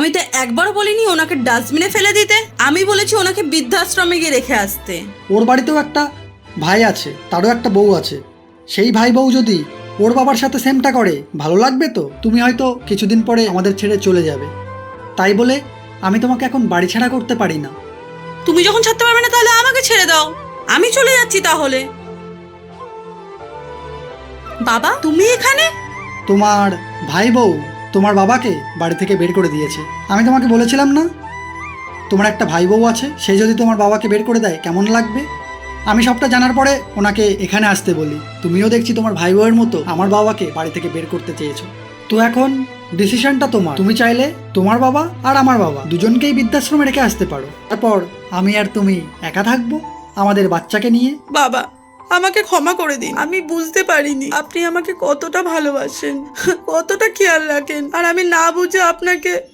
আমি তো একবারও বলিনি ওনাকে ডাস্টবিনে ফেলে দিতে। আমি বলেছি ওনাকে বৃদ্ধাশ্রমে গিয়ে রেখে আসতে। ওর বাড়িতেও একটা ভাই আছে তারও একটা বউ আছে। সেই ভাই বউ যদি ওর বাবার সাথে সেমটা করে ভালো লাগবে তো? তুমি হয়তো কিছুদিন পরে আমাদের ছেড়ে চলে যাবে। তাই বলে আমি তোমাকে এখন বাড়ি ছাড়া করতে পারি না। তুমি যখন ছাড়তে পারবে না তাহলে আমাকে ছেড়ে দাও। আমি চলে যাচ্ছি তাহলে। বাবা তুমি এখানে? তোমার ভাই বউ তোমার বাবাকে বাড়ি থেকে বের করে দিয়েছে। আমি তোমাকে বলেছিলাম না? তোমার একটা ভাই বউ আছে, সে যদি তোমার বাবাকে বের করে দেয়, কেমন লাগবে? আমি সবটা জানার পরে ওনাকে এখানে আসতে বলি। তুমিও দেখছি তোমার ভাই বউয়ের মতো আমার বাবাকে বাড়ি থেকে বের করতে চেয়েছো। তো এখন ডিসিশনটা তোমার। তুমি চাইলে তোমার বাবা আর আমার বাবা দুজনকেই বৃদ্ধাশ্রমে রেখে আসতে পারো। তারপর আমি আর তুমি একা থাকব আমাদের বাচ্চাকে নিয়ে। বাবা আমাকে ক্ষমা করে দিন। আমি বুঝতে পারিনি আপনি আমাকে কতটা ভালোবাসেন, কতটা খেয়াল রাখেন, আর আমি না বুঝে আপনাকে